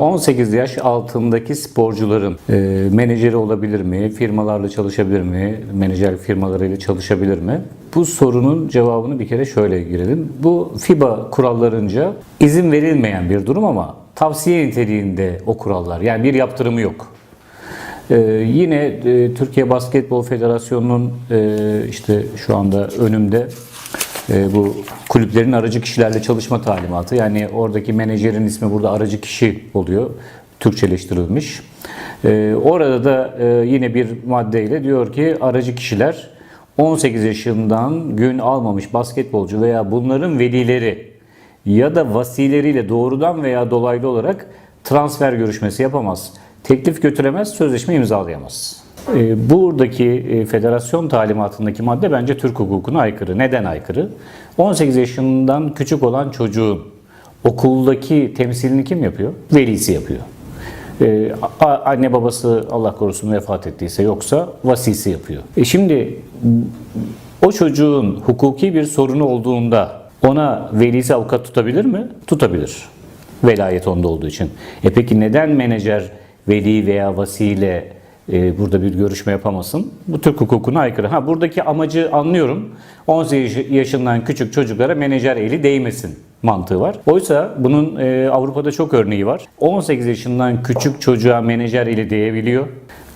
18 yaş altındaki sporcuların e, menajeri olabilir mi? Firmalarla çalışabilir mi? Menajer firmalarıyla çalışabilir mi? Bu sorunun cevabını bir kere şöyle girelim. Bu FIBA kurallarınca izin verilmeyen bir durum ama tavsiye niteliğinde o kurallar. Yani bir yaptırımı yok. Ee, yine e, Türkiye Basketbol Federasyonu'nun e, işte şu anda önümde e, bu kulüplerin aracı kişilerle çalışma talimatı. Yani oradaki menajerin ismi burada aracı kişi oluyor. Türkçeleştirilmiş. E, orada da e, yine bir maddeyle diyor ki aracı kişiler 18 yaşından gün almamış basketbolcu veya bunların velileri ya da vasileriyle doğrudan veya dolaylı olarak transfer görüşmesi yapamaz. Teklif götüremez, sözleşme imzalayamaz. Ee, Buradaki e, federasyon talimatındaki madde bence Türk hukukuna aykırı. Neden aykırı? 18 yaşından küçük olan çocuğun okuldaki temsilini kim yapıyor? Velisi yapıyor. Ee, anne babası Allah korusun vefat ettiyse yoksa vasisi yapıyor. E şimdi o çocuğun hukuki bir sorunu olduğunda ona velisi avukat tutabilir mi? Tutabilir. Velayet onda olduğu için. E peki neden menajer veli veya vasiyle e, burada bir görüşme yapamasın? Bu Türk hukukuna aykırı. Ha buradaki amacı anlıyorum. 18 yaşından küçük çocuklara menajer eli değmesin mantığı var. Oysa bunun e, Avrupa'da çok örneği var. 18 yaşından küçük çocuğa menajer eli değebiliyor.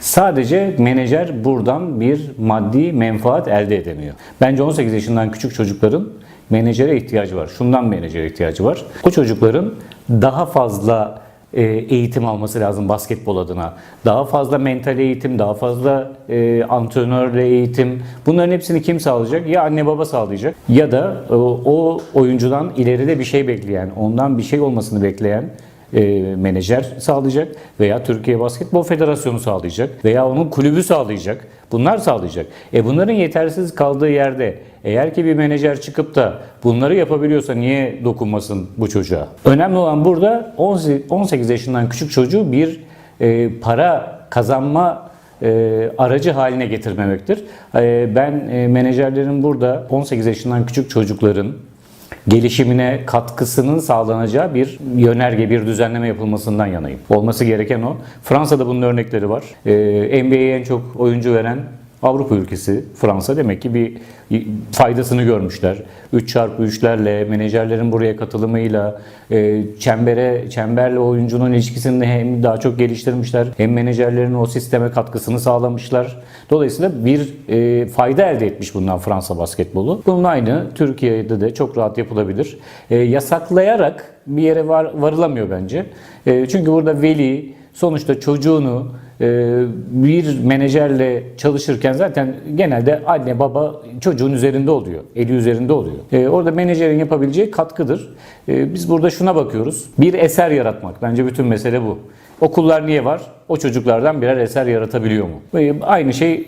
Sadece menajer buradan bir maddi menfaat elde edemiyor. Bence 18 yaşından küçük çocukların menajere ihtiyacı var. Şundan menajere ihtiyacı var. O çocukların daha fazla eğitim alması lazım basketbol adına. Daha fazla mental eğitim, daha fazla e, antrenörle eğitim. Bunların hepsini kim sağlayacak? Ya anne baba sağlayacak ya da e, o oyuncudan ileride bir şey bekleyen, ondan bir şey olmasını bekleyen e, menajer sağlayacak veya Türkiye Basketbol Federasyonu sağlayacak veya onun kulübü sağlayacak. Bunlar sağlayacak. E bunların yetersiz kaldığı yerde eğer ki bir menajer çıkıp da bunları yapabiliyorsa niye dokunmasın bu çocuğa? Önemli olan burada 18 yaşından küçük çocuğu bir e, para kazanma e, aracı haline getirmemektir. E, ben e, menajerlerin burada 18 yaşından küçük çocukların gelişimine katkısının sağlanacağı bir yönerge, bir düzenleme yapılmasından yanayım. Olması gereken o. Fransa'da bunun örnekleri var. Ee, NBA'ye en çok oyuncu veren Avrupa ülkesi Fransa demek ki bir faydasını görmüşler. 3 çarpı 3'lerle, menajerlerin buraya katılımıyla, e, çembere, çemberle oyuncunun ilişkisini hem daha çok geliştirmişler, hem menajerlerin o sisteme katkısını sağlamışlar. Dolayısıyla bir e, fayda elde etmiş bundan Fransa basketbolu. Bunun aynı Türkiye'de de çok rahat yapılabilir. E, yasaklayarak bir yere var, varılamıyor bence. Çünkü burada veli sonuçta çocuğunu e, bir menajerle çalışırken zaten genelde anne baba çocuğun üzerinde oluyor. Eli üzerinde oluyor. E, orada menajerin yapabileceği katkıdır. E, biz burada şuna bakıyoruz. Bir eser yaratmak. Bence bütün mesele bu. Okullar niye var? O çocuklardan birer eser yaratabiliyor mu? Aynı şey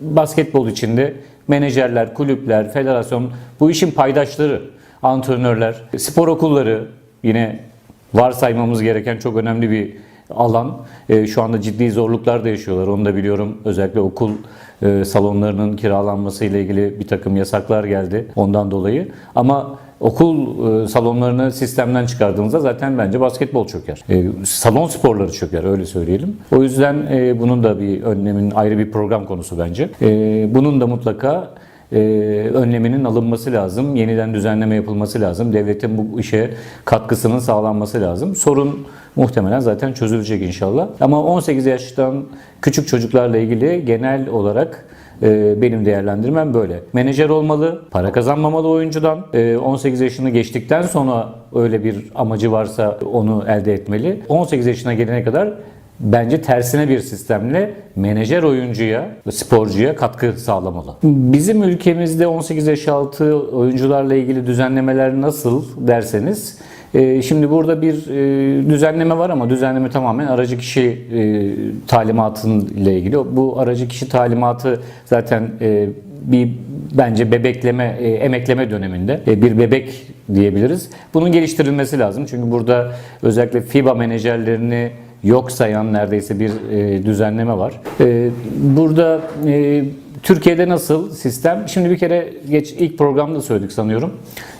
basketbol içinde menajerler, kulüpler, federasyon bu işin paydaşları, antrenörler, spor okulları yine varsaymamız gereken çok önemli bir alan. E, şu anda ciddi zorluklar da yaşıyorlar. Onu da biliyorum. Özellikle okul e, salonlarının kiralanması ile ilgili bir takım yasaklar geldi ondan dolayı. Ama okul e, salonlarını sistemden çıkardığınızda zaten bence basketbol çöker. Salon sporları çöker öyle söyleyelim. O yüzden bunun da bir önlemin ayrı bir program konusu bence. Bunun da mutlaka e, önleminin alınması lazım. Yeniden düzenleme yapılması lazım. Devletin bu işe katkısının sağlanması lazım. Sorun muhtemelen zaten çözülecek inşallah. Ama 18 yaştan küçük çocuklarla ilgili genel olarak e, benim değerlendirmem böyle. Menajer olmalı, para kazanmamalı oyuncudan. E, 18 yaşını geçtikten sonra öyle bir amacı varsa onu elde etmeli. 18 yaşına gelene kadar bence tersine bir sistemle menajer oyuncuya, sporcuya katkı sağlamalı. Bizim ülkemizde 18 yaş altı oyuncularla ilgili düzenlemeler nasıl derseniz e, Şimdi burada bir e, düzenleme var ama düzenleme tamamen aracı kişi e, talimatın ile ilgili. Bu aracı kişi talimatı zaten bir bence bebekleme, emekleme döneminde bir bebek diyebiliriz. Bunun geliştirilmesi lazım. Çünkü burada özellikle FIBA menajerlerini yok sayan neredeyse bir e, düzenleme var. E, burada e, Türkiye'de nasıl sistem? Şimdi bir kere geç ilk programda söyledik sanıyorum.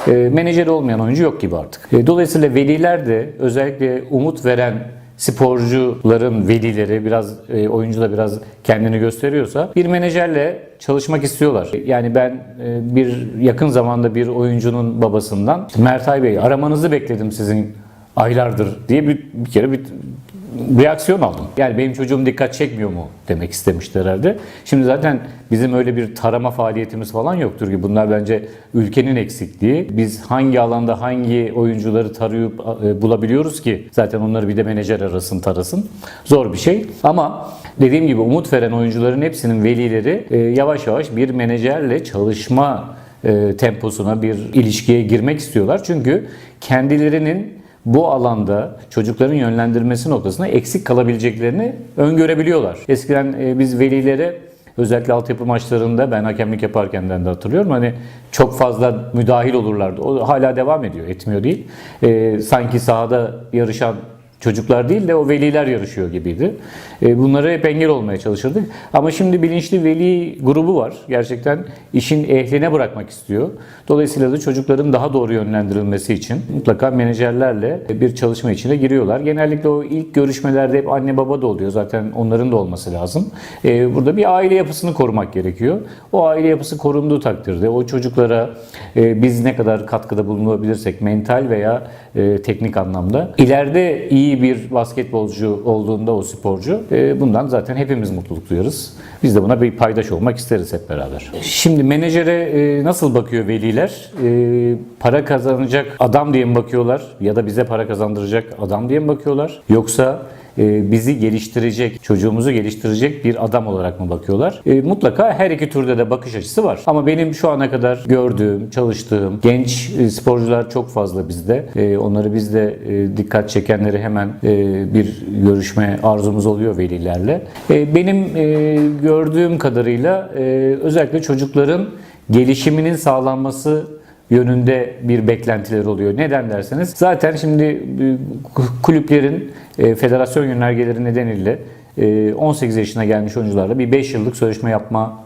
E, menajeri olmayan oyuncu yok gibi artık. E, dolayısıyla veliler de özellikle umut veren sporcuların velileri biraz e, oyuncu da biraz kendini gösteriyorsa bir menajerle çalışmak istiyorlar. Yani ben e, bir yakın zamanda bir oyuncunun babasından Mertay Bey aramanızı bekledim sizin aylardır diye bir, bir kere bir reaksiyon aldım. Yani benim çocuğum dikkat çekmiyor mu demek istemişler herhalde. Şimdi zaten bizim öyle bir tarama faaliyetimiz falan yoktur ki bunlar bence ülkenin eksikliği. Biz hangi alanda hangi oyuncuları tarayıp e, bulabiliyoruz ki zaten onları bir de menajer arasın tarasın. Zor bir şey. Ama dediğim gibi umut veren oyuncuların hepsinin velileri e, yavaş yavaş bir menajerle çalışma e, temposuna bir ilişkiye girmek istiyorlar. Çünkü kendilerinin bu alanda çocukların yönlendirmesi noktasında eksik kalabileceklerini öngörebiliyorlar. Eskiden e, biz velilere özellikle altyapı maçlarında ben hakemlik yaparken de hatırlıyorum hani çok fazla müdahil olurlardı. O hala devam ediyor, etmiyor değil. E, sanki sahada yarışan çocuklar değil de o veliler yarışıyor gibiydi. E, Bunlara hep engel olmaya çalışırdık. Ama şimdi bilinçli veli grubu var. Gerçekten işin ehline bırakmak istiyor. Dolayısıyla da çocukların daha doğru yönlendirilmesi için mutlaka menajerlerle bir çalışma içine giriyorlar. Genellikle o ilk görüşmelerde hep anne baba da oluyor. Zaten onların da olması lazım. E, Burada bir aile yapısını korumak gerekiyor. O aile yapısı korunduğu takdirde o çocuklara e, biz ne kadar katkıda bulunabilirsek mental veya teknik anlamda ileride iyi bir basketbolcu olduğunda o sporcu bundan zaten hepimiz mutluluk duyarız. Biz de buna bir paydaş olmak isteriz hep beraber. Şimdi menajere e, nasıl bakıyor veliler? E, para kazanacak adam diye mi bakıyorlar ya da bize para kazandıracak adam diye mi bakıyorlar? Yoksa e, bizi geliştirecek, çocuğumuzu geliştirecek bir adam olarak mı bakıyorlar? E, mutlaka her iki türde de bakış açısı var. Ama benim şu ana kadar gördüğüm, çalıştığım genç e, sporcular çok fazla bizde. E, onları biz de e, dikkat çekenleri hemen e, bir görüşme arzumuz oluyor velilerle. E, benim e, gördüğüm kadarıyla e, özellikle çocukların gelişiminin sağlanması yönünde bir beklentiler oluyor. Neden derseniz zaten şimdi e, kulüplerin e, federasyon yönergeleri nedeniyle e, 18 yaşına gelmiş oyuncularla bir 5 yıllık sözleşme yapma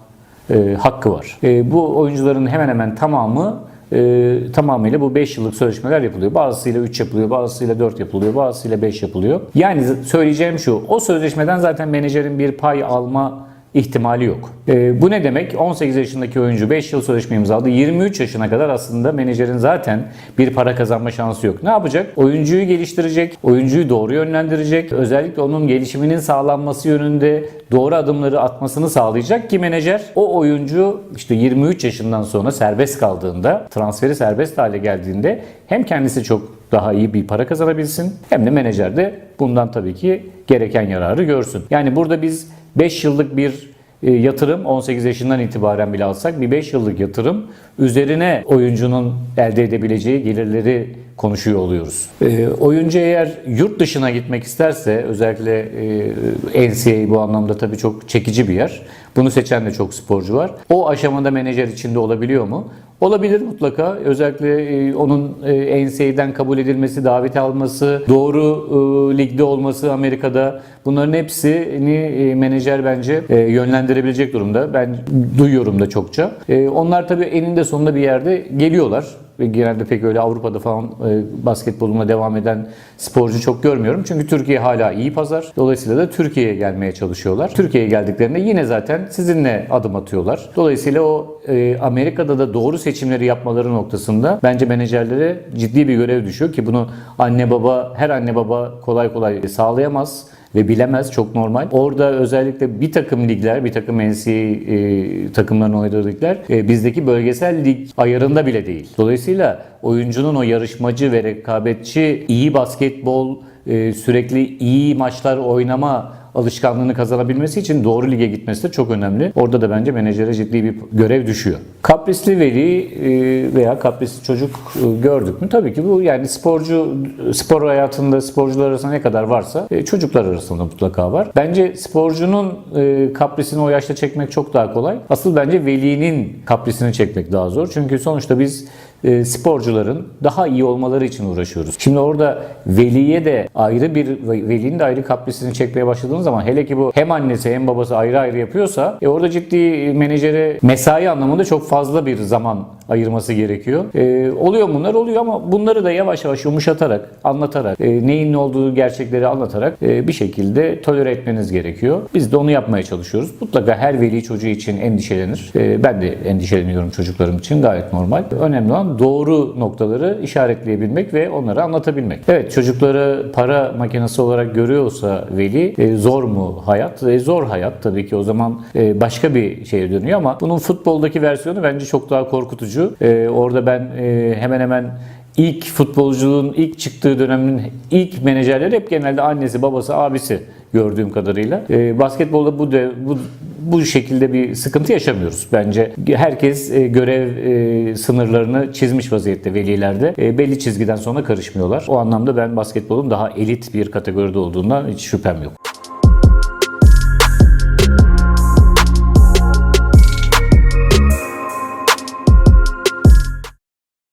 e, hakkı var. E, bu oyuncuların hemen hemen tamamı e, tamamıyla bu 5 yıllık sözleşmeler yapılıyor. Bazısıyla 3 yapılıyor, bazısıyla 4 yapılıyor, bazısıyla 5 yapılıyor. Yani söyleyeceğim şu, o sözleşmeden zaten menajerin bir pay alma ihtimali yok. E, bu ne demek? 18 yaşındaki oyuncu 5 yıl sözleşme imzaladı. 23 yaşına kadar aslında menajerin zaten bir para kazanma şansı yok. Ne yapacak? Oyuncuyu geliştirecek, oyuncuyu doğru yönlendirecek. Özellikle onun gelişiminin sağlanması yönünde doğru adımları atmasını sağlayacak ki menajer o oyuncu işte 23 yaşından sonra serbest kaldığında, transferi serbest hale geldiğinde hem kendisi çok daha iyi bir para kazanabilsin hem de menajer de bundan tabii ki gereken yararı görsün. Yani burada biz 5 yıllık bir e, yatırım 18 yaşından itibaren bile alsak bir 5 yıllık yatırım üzerine oyuncunun elde edebileceği gelirleri konuşuyor oluyoruz. E, oyuncu eğer yurt dışına gitmek isterse özellikle e, NCAA bu anlamda tabii çok çekici bir yer. Bunu seçen de çok sporcu var. O aşamada menajer içinde olabiliyor mu? Olabilir mutlaka. Özellikle e, onun e, NCAA'den kabul edilmesi, davet alması, doğru e, ligde olması Amerika'da bunların hepsini e, menajer bence e, yönlendirebilecek durumda. Ben duyuyorum da çokça. E, onlar tabii eninde sonunda bir yerde geliyorlar. Ve genelde pek öyle Avrupa'da falan e, basketboluna devam eden sporcu çok görmüyorum. Çünkü Türkiye hala iyi pazar. Dolayısıyla da Türkiye'ye gelmeye çalışıyorlar. Türkiye'ye geldiklerinde yine zaten sizinle adım atıyorlar. Dolayısıyla o e, Amerika'da da doğru seçimleri yapmaları noktasında bence menajerlere ciddi bir görev düşüyor ki bunu anne baba her anne baba kolay kolay sağlayamaz ve bilemez çok normal. Orada özellikle bir takım ligler, bir takım NCAA e, takımların oynadığı ligler e, bizdeki bölgesel lig ayarında bile değil. Dolayısıyla oyuncunun o yarışmacı ve rekabetçi iyi basketbol, e, sürekli iyi maçlar oynama alışkanlığını kazanabilmesi için doğru lige gitmesi de çok önemli. Orada da bence menajere ciddi bir görev düşüyor. Kaprisli veli e, veya kaprisli çocuk e, gördük mü? Tabii ki bu yani sporcu spor hayatında sporcular arasında ne kadar varsa e, çocuklar arasında mutlaka var. Bence sporcunun kaprisini o yaşta çekmek çok daha kolay. Asıl bence velinin kaprisini çekmek daha zor. Çünkü sonuçta biz sporcuların daha iyi olmaları için uğraşıyoruz. Şimdi orada veliye de ayrı bir velinin de ayrı kaprisini çekmeye başladığınız zaman hele ki bu hem annesi hem babası ayrı ayrı yapıyorsa e, orada ciddi menajere mesai anlamında çok fazla bir zaman ayırması gerekiyor. E, oluyor bunlar oluyor ama bunları da yavaş yavaş yumuşatarak, anlatarak, e, neyin ne olduğu gerçekleri anlatarak e, bir şekilde tolere etmeniz gerekiyor. Biz de onu yapmaya çalışıyoruz. Mutlaka her veli çocuğu için endişelenir. E, ben de endişeleniyorum çocuklarım için gayet normal. Önemli olan doğru noktaları işaretleyebilmek ve onlara anlatabilmek. Evet çocukları para makinesi olarak görüyorsa veli e, zor mu hayat? E, zor hayat tabii ki o zaman e, başka bir şeye dönüyor ama bunun futboldaki versiyonu bence çok daha korkutucu. E, orada ben e, hemen hemen ilk futbolculuğun ilk çıktığı dönemin ilk menajerleri hep genelde annesi, babası, abisi gördüğüm kadarıyla. E, basketbolda bu de bu bu şekilde bir sıkıntı yaşamıyoruz bence. Herkes e, görev e, sınırlarını çizmiş vaziyette velilerde. E, belli çizgiden sonra karışmıyorlar. O anlamda ben basketbolun daha elit bir kategoride olduğundan hiç şüphem yok.